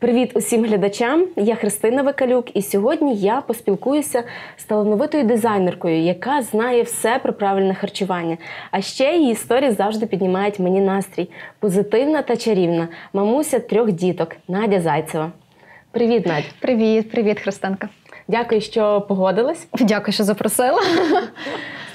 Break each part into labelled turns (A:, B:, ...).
A: Привіт усім глядачам! Я Христина Викалюк, і сьогодні я поспілкуюся з талановитою дизайнеркою, яка знає все про правильне харчування. А ще її історії завжди піднімають мені настрій. Позитивна та чарівна мамуся трьох діток Надя Зайцева. Привіт, Надя!
B: Привіт, привіт, Христинка.
A: Дякую, що погодилась.
B: Дякую, що запросила.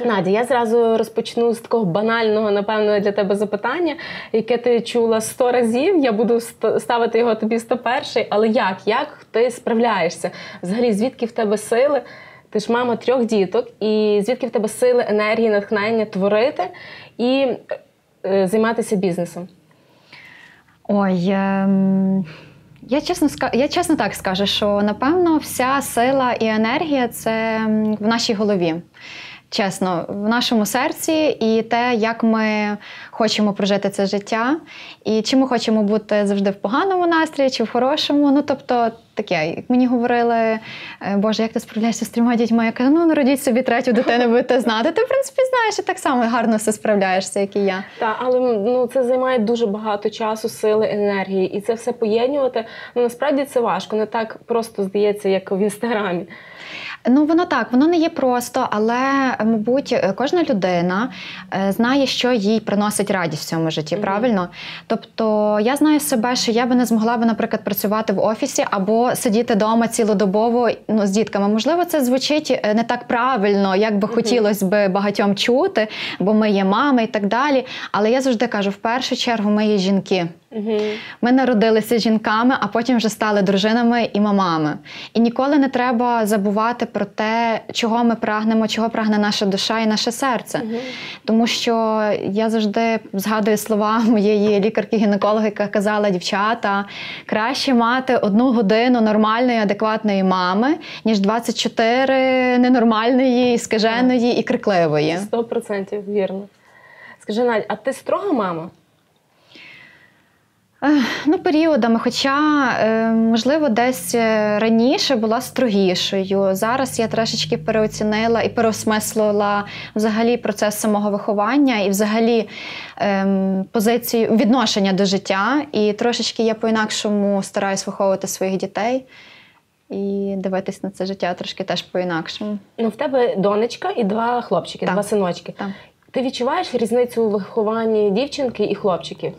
A: Надя, я зразу розпочну з такого банального, напевно, для тебе запитання, яке ти чула сто разів. Я буду ставити його тобі 101, Але як? Як ти справляєшся? Взагалі, звідки в тебе сили? Ти ж мама трьох діток, і звідки в тебе сили, енергії, натхнення творити і е, займатися бізнесом?
B: Ой. Ем... Я чесно я чесно так скажу, що напевно вся сила і енергія це в нашій голові чесно, в нашому серці, і те, як ми хочемо прожити це життя, і чи ми хочемо бути завжди в поганому настрої, чи в хорошому. Ну тобто, таке, як мені говорили, «Е, Боже, як ти справляєшся з трьома дітьми? Я кажу, ну народіть собі третю дитину, будете знати. Ти в принципі знаєш і так само гарно все справляєшся, як і я.
A: Так, але ну це займає дуже багато часу, сили, енергії, і це все поєднувати. Ну насправді це важко, не так просто здається, як в інстаграмі.
B: Ну, воно так, воно не є просто, але, мабуть, кожна людина е, знає, що їй приносить радість в цьому житті, mm-hmm. правильно? Тобто я знаю себе, що я би не змогла би, наприклад, працювати в офісі або сидіти вдома цілодобово ну, з дітками. Можливо, це звучить е, не так правильно, як би mm-hmm. хотілося би багатьом чути, бо ми є мами і так далі. Але я завжди кажу: в першу чергу ми є жінки. Угу. Ми народилися жінками, а потім вже стали дружинами і мамами. І ніколи не треба забувати про те, чого ми прагнемо, чого прагне наша душа і наше серце. Угу. Тому що я завжди згадую слова моєї лікарки-гінеколога, яка казала: дівчата, краще мати одну годину нормальної, адекватної мами, ніж 24 ненормальної, скаженої і крикливої.
A: Сто процентів вірно. Скажи Надь, а ти строга мама?
B: Ну, періодами, хоча, е, можливо, десь е, раніше була строгішою. Зараз я трошечки переоцінила і переосмислила взагалі процес самого виховання і взагалі ем, позицію відношення до життя. І трошечки я по-інакшому стараюсь виховувати своїх дітей і дивитись на це життя трошки теж по-інакшому.
A: Ну, в тебе донечка і два хлопчики, так. два синочки. Так. Ти відчуваєш різницю у вихованні дівчинки і хлопчиків?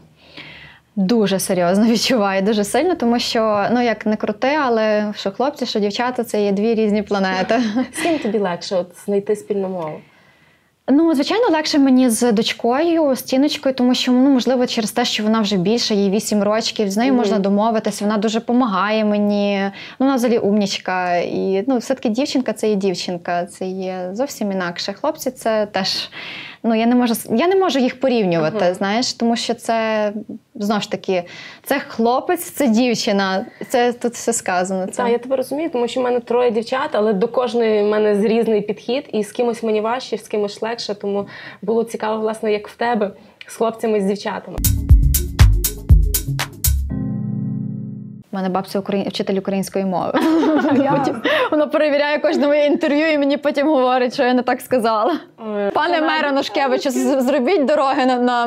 B: Дуже серйозно відчуваю, дуже сильно, тому що ну як не крути, але що хлопці, що дівчата це є дві різні планети.
A: З ким тобі легше от знайти спільну мову?
B: Ну, звичайно, легше мені з дочкою, з тіночкою, тому що ну, можливо, через те, що вона вже більша, їй 8 років, з нею mm-hmm. можна домовитися, вона дуже допомагає мені. Ну, вона взагалі умнічка. І ну, все-таки дівчинка це є дівчинка, це є зовсім інакше. Хлопці це теж ну я не можу я не можу їх порівнювати, uh-huh. знаєш, тому що це знову ж таки це хлопець, це дівчина. Це тут все сказано.
A: Так, я тебе розумію, тому що в мене троє дівчат, але до кожної в мене з різний підхід, і з кимось мені важче, з кимось легше. Тому було цікаво, власне, як в тебе з хлопцями з дівчатами.
B: У мене бабця україн... вчитель української мови. Потім Вона перевіряє кожне моє інтерв'ю і мені потім говорить, що я не так сказала. Пане мере Ношкевичу, зробіть дороги на на,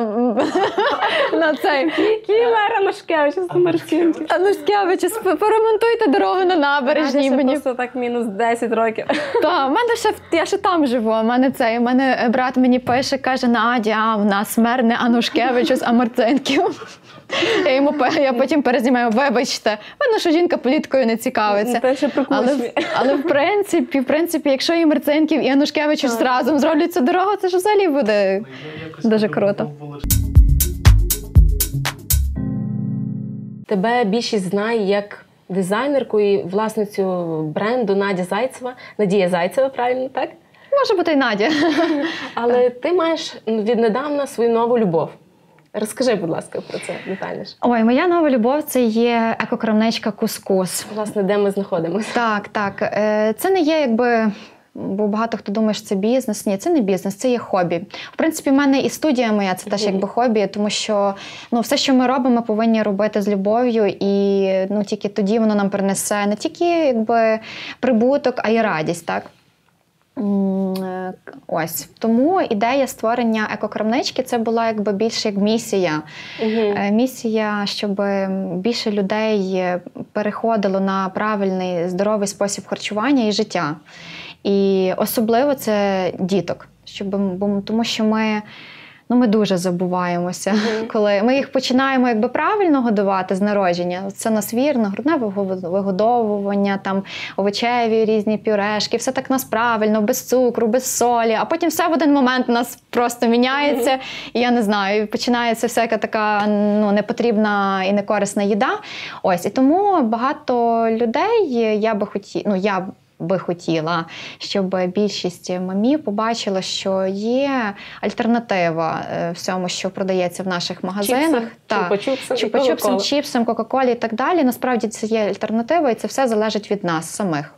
B: на цей.
A: Який мера Ношкевичу з Марцінки?
B: Ношкевичу, поремонтуйте дорогу на набережній.
A: Мені просто так мінус 10 років.
B: Так, мене ще я ще там живу. У мене цей у мене брат мені пише, каже: Надя, у нас мер не Анушкевичу з Амарцинків. Я йому я потім перезнімаю, вибачте, видно, що жінка політкою не цікавиться. Але але в принципі, в принципі, якщо і Мерценків, і Анушкевичу разом зроблять цю дорогу, це ж взагалі буде ну, дуже круто.
A: Тебе більшість знає як дизайнерку і власницю бренду Надя Зайцева. Надія Зайцева, правильно так?
B: Може бути, й Надя.
A: Але ти маєш віднедавна свою нову любов. Розкажи, будь ласка, про це детальніше.
B: Ой, моя нова любов це є екокрамничка Кускус.
A: Власне, де ми знаходимося?
B: Так, так. Е, це не є якби. Бо багато хто думає, що це бізнес. Ні, це не бізнес, це є хобі. В принципі, в мене і студія моя це теж якби хобі, тому що ну, все, що ми робимо, ми повинні робити з любов'ю, і ну, тільки тоді воно нам принесе не тільки якби прибуток, а й радість. так? Е, Ось тому ідея створення екокрамнички це була якби більше як місія.
A: Угу.
B: Місія, щоб більше людей переходило на правильний здоровий спосіб харчування і життя. І особливо це діток, щоб тому що ми. Ну, ми дуже забуваємося,
A: Мгм.
B: коли ми їх починаємо якби правильно годувати з народження. Це нас вірно, грудне вигодовування, там овочеві різні пюрешки, все так нас правильно, без цукру, без солі. А потім все в один момент у нас просто міняється. І я не знаю, починається всяка така ну, непотрібна і некорисна їда. Ось і тому багато людей я би хотіла, ну я би хотіла, щоб більшість мамів побачила, що є альтернатива е, всьому, що продається в наших магазинах.
A: Чупа-чупсам, Кока-Кола.
B: чіпсам, Кока-Колі і так далі. Насправді це є альтернатива, і це все залежить від нас самих.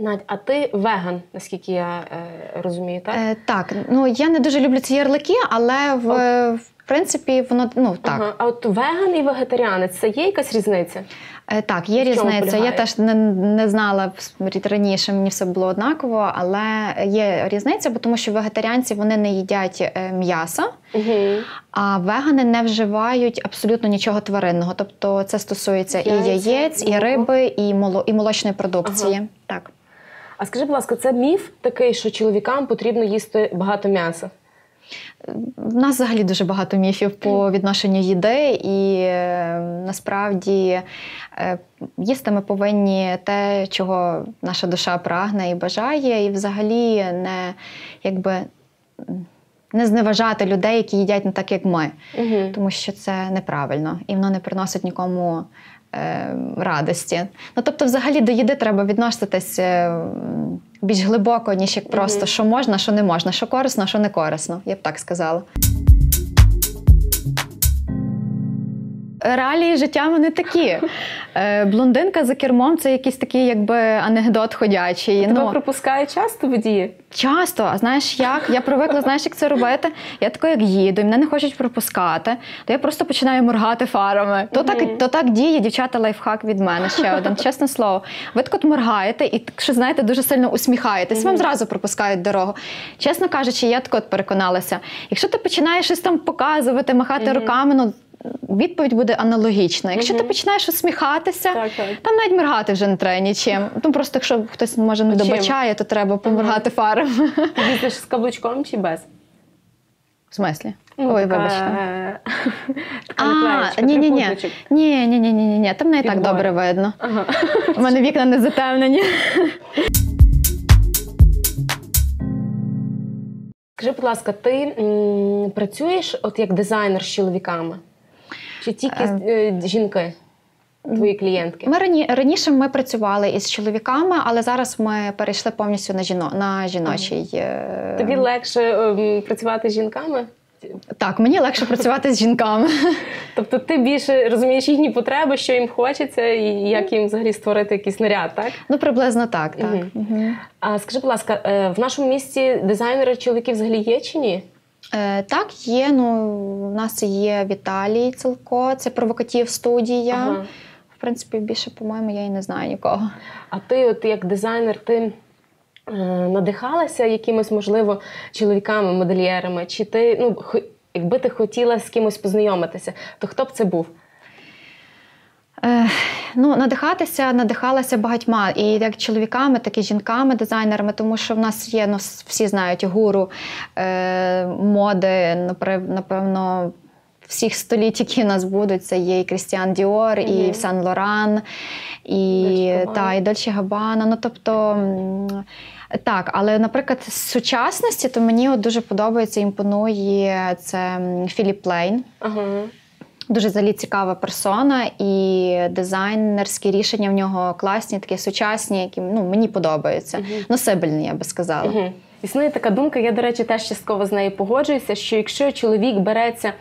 A: Надь, а ти веган, наскільки я е, розумію, так?
B: Е, так, ну я не дуже люблю ці ярлики, але в, в принципі воно ну так.
A: Ага. А от веган і вегетаріанець це є якась різниця?
B: Е, Так, є різниця. Я теж не, не знала раніше, мені все було однаково, але є різниця, бо тому що вегетаріанці вони не їдять е, м'яса,
A: Угу.
B: а вегани не вживають абсолютно нічого тваринного. Тобто це стосується і яєць, і риби, і моло, і молочної продукції. Так.
A: А скажи, будь ласка, це міф такий, що чоловікам потрібно їсти багато м'яса?
B: В нас взагалі дуже багато міфів по відношенню їди, і е, насправді е, їсти ми повинні те, чого наша душа прагне і бажає, і взагалі не якби. Не зневажати людей, які їдять не так, як ми,
A: Угу.
B: тому що це неправильно і воно не приносить нікому радості. Ну тобто, взагалі до їди треба відноситись е, більш глибоко, ніж як просто
A: Мгм.
B: що можна, що не можна, що корисно, що не корисно. Я б так сказала. Реалії життя вони такі. Е, Блондинка за кермом це якийсь такий, якби анекдот ходячий.
A: Тебе
B: Ну,
A: пропускають часто водії?
B: Часто, а знаєш як? Я привикла, знаєш, як це робити. Я тако, як їду, і мене не хочуть пропускати, то я просто починаю моргати фарами. То,
A: Мгм.
B: так, то так діє, дівчата, лайфхак від мене ще один. Чесне слово. Ви так от моргаєте і так, що знаєте, дуже сильно усміхаєтесь. Вам зразу пропускають дорогу. Чесно кажучи, я так от переконалася. Якщо ти починаєш щось там показувати, махати
A: Мгм.
B: руками, ну відповідь буде аналогічна. Якщо ти починаєш усміхатися,
A: Так, так.
B: там навіть моргати вже не треба нічим. Ну просто якщо хтось може не добачає, то треба поморгати фарами.
A: Ти їздиш з каблучком чи без?
B: В смислі?
A: Ну,
B: Ой,
A: така,
B: вибачте.
A: е,
B: А, ні, ні, ні. Ні, ні, ні, ні, ні, ні. Там не так добре видно.
A: Ага.
B: У мене вікна не затемнені.
A: Скажи, будь ласка, ти м, працюєш от як дизайнер з чоловіками? Чи тільки
B: Е.
A: е, жінки, твої клієнтки?
B: Ми рані, раніше ми працювали із чоловіками, але зараз ми перейшли повністю на жіно на жіночий. е,
A: Тобі легше ем, працювати з жінками?
B: Так, мені легше працювати з жінками.
A: Тобто ти більше розумієш їхні потреби, що їм хочеться, і як їм взагалі створити якийсь наряд, так?
B: Ну, приблизно так, так.
A: Мгм.
B: Мгм.
A: А скажи, будь ласка, в нашому місті дизайнери чоловіки взагалі є чи ні?
B: Е, так, є. Ну, у нас є Віталій Цилко, це провокатив студія.
A: Ага.
B: В принципі, більше, по-моєму, я і не знаю нікого.
A: А ти, от як дизайнер, ти е, надихалася якимось, можливо, чоловіками, модельєрами? Чи ти, ну, якби ти хотіла з кимось познайомитися, то хто б це був?
B: Е, ну, надихатися, надихалася багатьма і як чоловіками, так і жінками, дизайнерами, тому що в нас є, ну, всі знають гуру е, моди, напевно. Всіх століть, які у нас будуть, це є і Крістіан Діор, і Сан Лоран, і, та, і Дольче Габана. Ну, тобто, так, але, наприклад, з сучасності, то мені от дуже подобається, імпонує це Філіп Лейн.
A: Ага.
B: Дуже взагалі цікава персона, і дизайнерські рішення в нього класні, такі сучасні, які ну, мені подобаються.
A: Мгм.
B: Носибельні, я би сказала.
A: Угу. Існує така думка, я, до речі, теж частково з нею погоджуюся, що якщо чоловік береться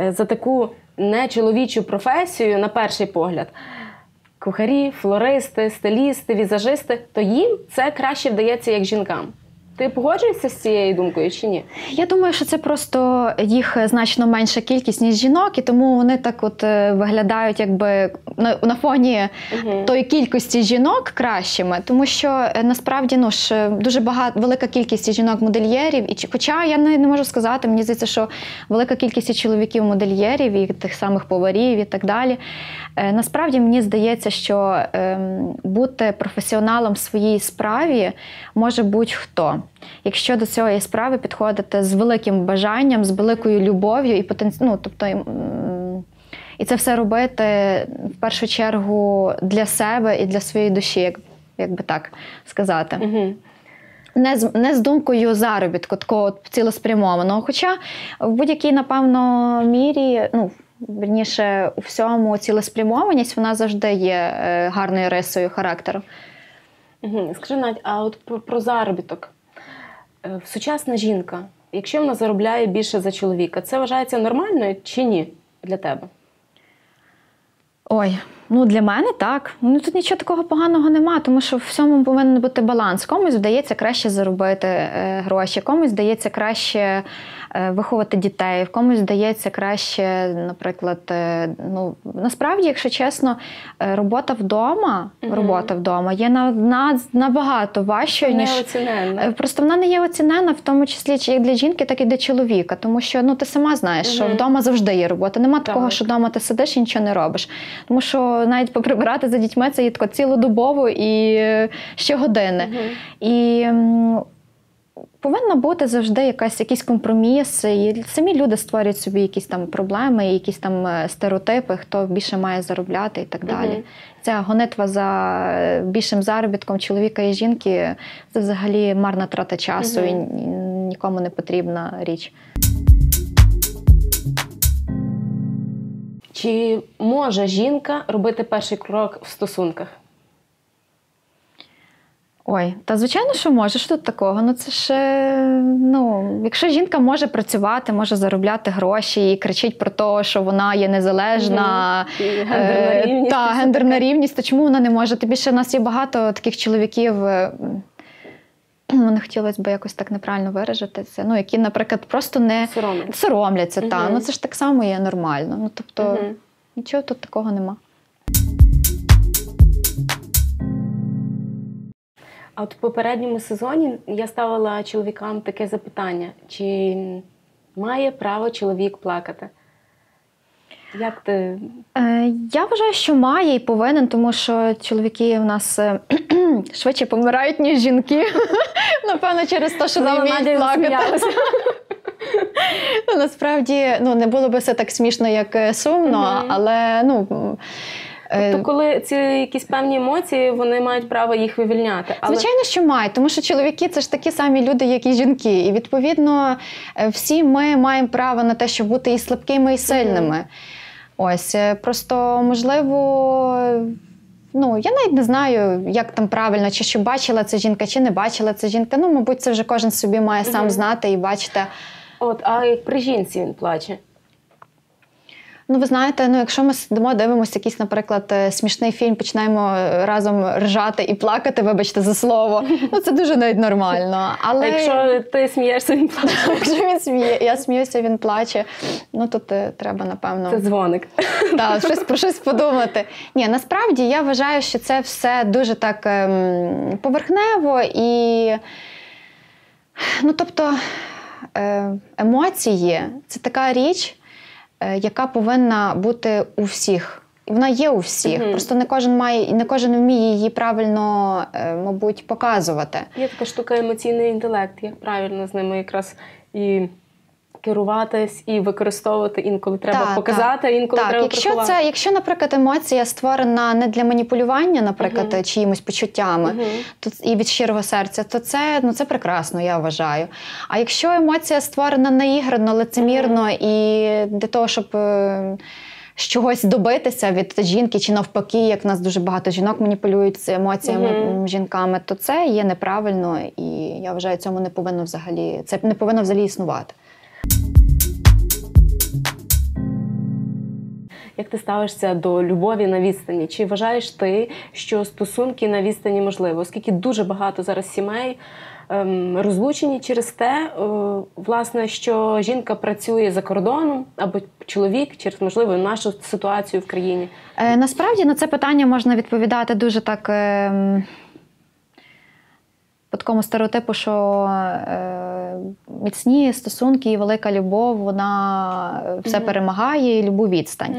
A: е, за таку нечоловічу професію, на перший погляд, кухарі, флористи, стилісти, візажисти, то їм це краще вдається як жінкам. Ти погоджуєшся з цією думкою чи ні?
B: Я думаю, що це просто їх значно менша кількість, ніж жінок, і тому вони так от е, виглядають якби на, на фоні
A: Мгм.
B: тої кількості жінок кращими, тому що е, насправді ну ж е, дуже багато велика кількість жінок-модельєрів, і хоча я не, не можу сказати, мені здається, що велика кількість чоловіків-модельєрів і тих самих поварів і так далі. Насправді мені здається, що ем, бути професіоналом в своїй справі може будь-хто. Якщо до цієї справи підходити з великим бажанням, з великою любов'ю і потенці... ну, тобто, і це все робити в першу чергу для себе і для своєї душі, як, як би так сказати.
A: Мгм.
B: Не з, не з думкою заробітку, такого цілеспрямованого. Хоча в будь-якій, напевно, мірі, ну, верніше, у всьому цілеспрямованість вона завжди є е, гарною рисою характеру.
A: Мгм. Скажи, Надь, а от про, про заробіток. Е, Сучасна жінка, якщо вона заробляє більше за чоловіка, це вважається нормальною чи ні для тебе?
B: Ой, ну для мене так. Ну тут нічого такого поганого нема, тому що в всьому повинен бути баланс. Комусь вдається краще заробити е, гроші, комусь вдається краще виховати дітей, в комусь вдається краще, наприклад, е, ну насправді, якщо чесно, е, робота вдома,
A: Мгм.
B: робота вдома є на, на, набагато важчою, ніж
A: Неоціненно.
B: Е, Просто вона не є оцінена, в тому числі як для жінки, так і для чоловіка. Тому що ну ти сама знаєш, що вдома завжди є робота. Нема такого, що вдома ти сидиш і нічого не робиш. Тому що навіть поприбирати за дітьми це є тако цілодобово і е, щогодини.
A: Мгм.
B: І повинна бути завжди якась, якийсь компроміс. І самі люди створюють собі якісь там проблеми, якісь там е, стереотипи, хто більше має заробляти і так далі.
A: Мгм.
B: Ця гонитва за е, більшим заробітком чоловіка і жінки це взагалі марна трата часу і
A: Мгм.
B: ні- нікому не потрібна річ.
A: Чи може жінка робити перший крок в стосунках?
B: Ой, та звичайно, що може. Що тут такого? Ну це ж е, ну, якщо жінка може працювати, може заробляти гроші і кричить про те, що вона є незалежна,
A: І гендерна
B: е,
A: рівність,
B: та гендерна рівність, то чому вона не може? Тим більше в нас є багато таких чоловіків. е, Ну, не хотілося б якось так неправильно виражити це. Ну, які, наприклад, просто не
A: Соромно.
B: соромляться. Та. Ну, це ж так само є нормально. Ну, тобто,
A: Мгм.
B: нічого тут такого нема.
A: А от в попередньому сезоні я ставила чоловікам таке запитання: чи має право чоловік плакати? Як ти
B: Е, я вважаю, що має і повинен, тому що чоловіки в нас е, швидше помирають, ніж жінки. Напевно, через те, що не вміють плакати. Ну, Насправді ну, не було би все так смішно, як е, сумно, але ну. Е,
A: Тобто, коли ці якісь певні емоції, вони мають право їх вивільняти. Але
B: Звичайно, що мають, тому що чоловіки це ж такі самі люди, як і жінки. І відповідно е, всі ми маємо право на те, щоб бути і слабкими, і сильними. Ось е, просто можливо. Ну, я навіть не знаю, як там правильно, чи що бачила це жінка, чи не бачила це жінка. Ну, мабуть, це вже кожен собі має сам знати і бачити.
A: от, а як при жінці він плаче.
B: Ну, ви знаєте, ну якщо ми сидимо, дивимося якийсь, наприклад, е, смішний фільм, починаємо е, разом ржати і плакати, вибачте за слово. Ну це дуже навіть нормально. Але
A: А якщо ти смієшся, він плаче.
B: якщо він сміє, я сміюся, він плаче. Ну тут е, треба, напевно,
A: Це дзвоник.
B: та, щось про щось подумати. Ні, насправді я вважаю, що це все дуже так ем, поверхнево і. Ну, тобто, емоції це така річ, яка повинна бути у всіх. Вона є у всіх.
A: угу.
B: Просто не кожен має і не кожен вміє її правильно, е, мабуть, показувати.
A: Є така штука емоційний інтелект, як правильно з ними якраз і керуватись, і використовувати. Інколи треба
B: Так,
A: показати, а інколи
B: Так,
A: треба
B: якщо
A: приховати.
B: це, якщо, наприклад, емоція створена не для маніпулювання, наприклад,
A: Мгм.
B: чиїмось почуттями,
A: Мгм.
B: то і від щирого серця, то це ну це прекрасно, я вважаю. А якщо емоція створена наіграно, лицемірно і для того, щоб. е, Чогось добитися від жінки чи навпаки, як в нас дуже багато жінок маніпулюють з емоціями м, жінками, то це є неправильно, і я вважаю, цьому не повинно взагалі це не повинно взагалі існувати.
A: Як ти ставишся до любові на відстані? Чи вважаєш ти, що стосунки на відстані можливо? Оскільки дуже багато зараз сімей ем, розлучені через те, е, власне, що жінка працює за кордоном або чоловік через можливо нашу ситуацію в країні.
B: Е, насправді на це питання можна відповідати дуже так. Е, по такому стереотипу, що е, міцні стосунки і велика любов, вона все все
A: Мгм.
B: перемагає, і любу відстань.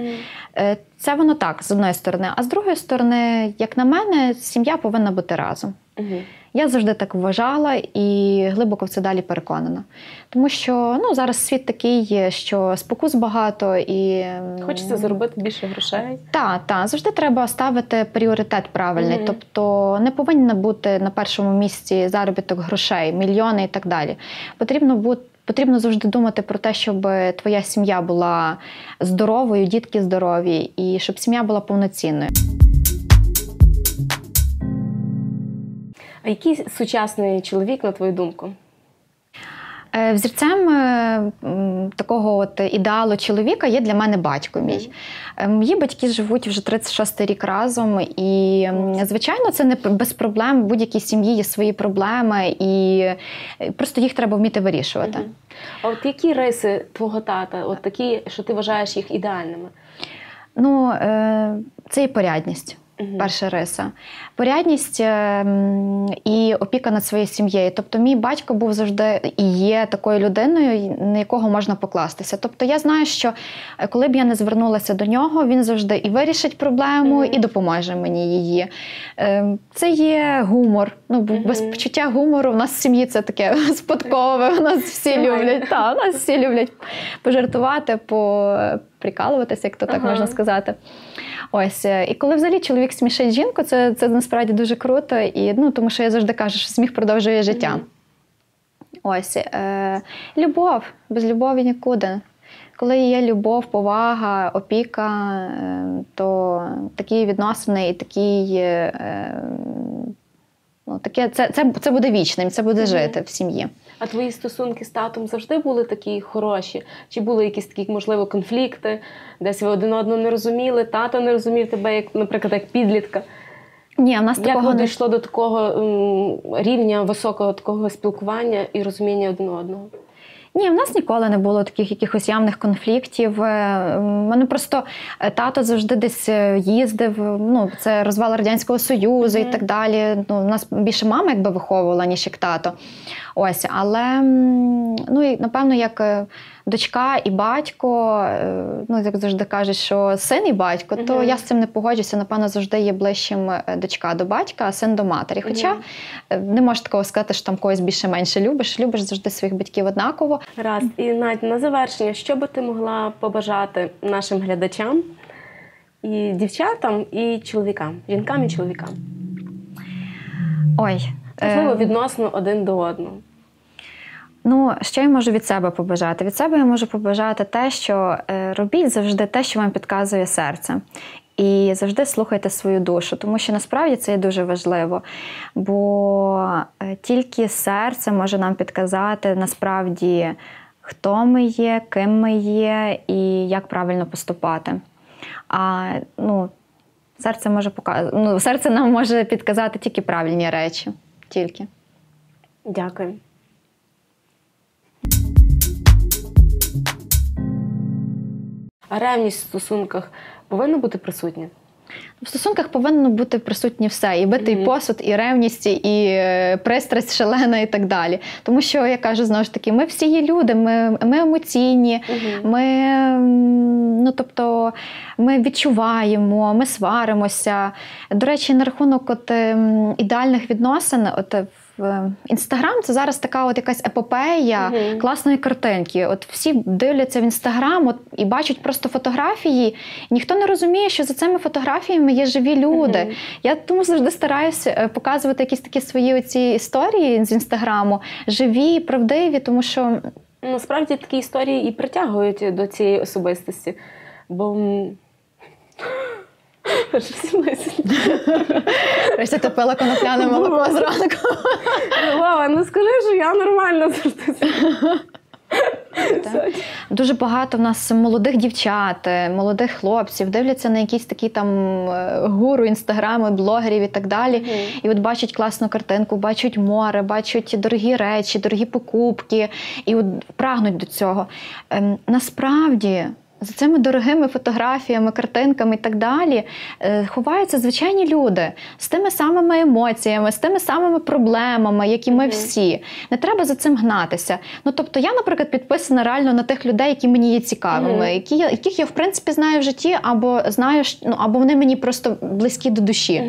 B: Е, Це воно так, з одної сторони. А з другої сторони, як на мене, сім'я повинна бути разом.
A: Мгм.
B: Я завжди так вважала і глибоко в це далі переконана. Тому що ну, зараз світ такий, є, що спокус багато і
A: Хочеться заробити більше грошей.
B: так, так, завжди треба ставити пріоритет правильний.
A: Мгм.
B: Тобто не повинна бути на першому місці заробіток грошей, мільйони і так далі. Потрібно бути. Потрібно завжди думати про те, щоб твоя сім'я була здоровою, дітки здорові, і щоб сім'я була повноцінною.
A: А який сучасний чоловік, на твою думку?
B: Е, Взірцем е, такого от ідеалу чоловіка є для мене батько мій. Е, Мої батьки живуть вже 36 рік разом, і звичайно, це не без проблем. В будь-якій сім'ї є свої проблеми, і просто їх треба вміти вирішувати.
A: А от які риси твого тата, от такі, що ти вважаєш їх ідеальними?
B: Ну, це і порядність.
A: Мгм.
B: Перша риса. Порядність е, і опіка над своєю сім'єю. Тобто, мій батько був завжди і є такою людиною, на якого можна покластися. Тобто, я знаю, що е, коли б я не звернулася до нього, він завжди і вирішить проблему,
A: Мгм.
B: і допоможе мені її. Е, Це є гумор. Ну, бо без почуття гумору в нас в сім'ї це таке спадкове. У нас всі люблять. Та, у нас всі люблять пожартувати, поприкалуватися, як то так можна сказати. Ось, е, і коли взагалі чоловік смішить жінку, це, це насправді дуже круто. І, ну, тому що я завжди кажу, що сміх продовжує життя.
A: Мгм.
B: Ось е, любов, без любові нікуди. Коли є любов, повага, опіка, е, то такі відносини і такі, е, е, ну, таке, це, це, це буде вічним, це буде
A: Мгм.
B: жити в сім'ї.
A: А твої стосунки з татом завжди були такі хороші? Чи були якісь такі, можливо, конфлікти, десь ви один одного не розуміли, тато не розумів тебе, як, наприклад, як підлітка?
B: Ні, в нас
A: Як
B: такого не
A: дійшло до такого м, рівня високого такого спілкування і розуміння один одного?
B: Ні, в нас ніколи не було таких якихось явних конфліктів. Е, У мене просто е, тато завжди десь е, їздив. Ну, це розвал Радянського Союзу
A: Мгм.
B: і так далі. Ну, у нас більше мама якби виховувала, ніж як тато. Ось, але ну, і, напевно, як дочка і батько, е, ну, як завжди кажуть, що син і батько, то
A: Мгм.
B: я з цим не погоджуся. Напевно, завжди є ближчим е, дочка до батька, а син до матері. Хоча е, не можеш такого сказати, що там когось більше-менше любиш. Любиш завжди своїх батьків однаково.
A: Раз. І Надь, на завершення, що би ти могла побажати нашим глядачам, і дівчатам, і чоловікам, жінкам і чоловікам?
B: Ой.
A: Можливо,
B: е,
A: відносно один до одного.
B: Ну, що я можу від себе побажати? Від себе я можу побажати те, що е, робіть завжди те, що вам підказує серце. І завжди слухайте свою душу, тому що насправді це є дуже важливо. Бо е, тільки серце може нам підказати насправді, хто ми є, ким ми є і як правильно поступати. А ну, серце може пока... ну, серце нам може підказати тільки правильні речі. Тільки.
A: Дякую. А ревність в стосунках повинна бути присутня?
B: В стосунках повинно бути присутнє все: і битий
A: Мгм.
B: посуд, і ревність, і е, пристрасть шалена, і так далі. Тому що я кажу знову ж таки, ми всі є люди, ми, ми емоційні, ми, ну, тобто, ми відчуваємо, ми сваримося. До речі, на рахунок от, ем, ідеальних відносин, от е, в інстаграм це зараз така от якась епопея
A: Мгм.
B: класної картинки. От всі дивляться в інстаграм от, і бачать просто фотографії. І ніхто не розуміє, що за цими фотографіями є живі люди.
A: Мгм.
B: Я тому завжди стараюся е, показувати якісь такі свої оці історії з інстаграму, живі, правдиві, тому що
A: Насправді такі історії і притягують до цієї особистості. Бо. М, Аж всілися.
B: Ось ти пила конопляне молоко зранку.
A: Вова, ну скажи, що я нормально завжди.
B: Дуже багато в нас молодих дівчат, е, молодих хлопців дивляться на якісь такі там е, гуру інстаграми, блогерів і так далі.
A: Мгм.
B: І от бачать класну картинку, бачать море, бачать дорогі речі, дорогі покупки, і от прагнуть до цього. Ем, насправді. За цими дорогими фотографіями, картинками і так далі е, ховаються звичайні люди з тими самими емоціями, з тими самими проблемами, які ми всі. Не треба за цим гнатися. Ну тобто, я, наприклад, підписана реально на тих людей, які мені є цікавими, які я, яких я в принципі знаю в житті, або знаю, ну або вони мені просто близькі до душі.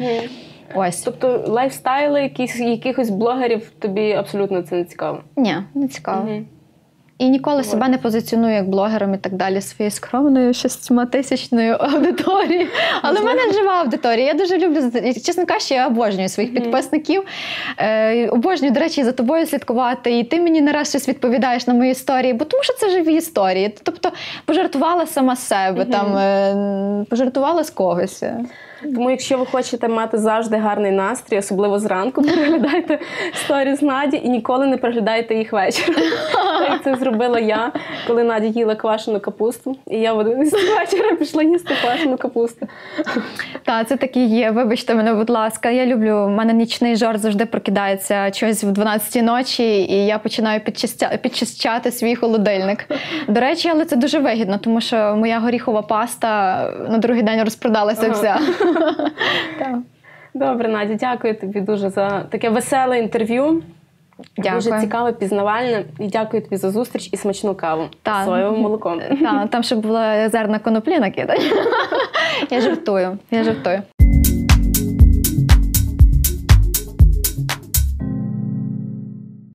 B: Ось
A: Тобто лайфстайли якісь, якихось блогерів тобі абсолютно це не цікаво.
B: ні, не цікаво.
A: Мгм.
B: І ніколи себе не позиціоную як блогером і так далі своєю скромною шестьматисячною аудиторією. Але в мене жива аудиторія. Я дуже люблю чесно кажучи, я обожнюю своїх підписників. Е, обожнюю, до речі, за тобою слідкувати. І ти мені не раз щось відповідаєш на мої історії, бо тому що це живі історії. Тобто пожартувала сама себе, там е, пожартувала з когось.
A: Тому, якщо ви хочете мати завжди гарний настрій, особливо зранку, переглядайте сторіс Наді і ніколи не переглядайте їх вечором. Так як це зробила я, коли Надя їла квашену капусту. І я в один із вечора пішла їсти квашену капусту.
B: Так, це такі є. Вибачте мене, будь ласка. Я люблю. У мене нічний жор завжди прокидається щось в 12 ночі, і я починаю підчищати свій холодильник. До речі, але це дуже вигідно, тому що моя горіхова паста на другий день розпродалася
A: Ага.
B: вся. Так.
A: Добре, Надя, дякую тобі дуже за таке веселе інтерв'ю.
B: Дякую.
A: Дуже цікаве, пізнавальне. І дякую тобі за зустріч і смачну каву
B: Так.
A: з соєвим молоком.
B: Та, там ще була зерна коноплі накидані. Я жартую, я жартую.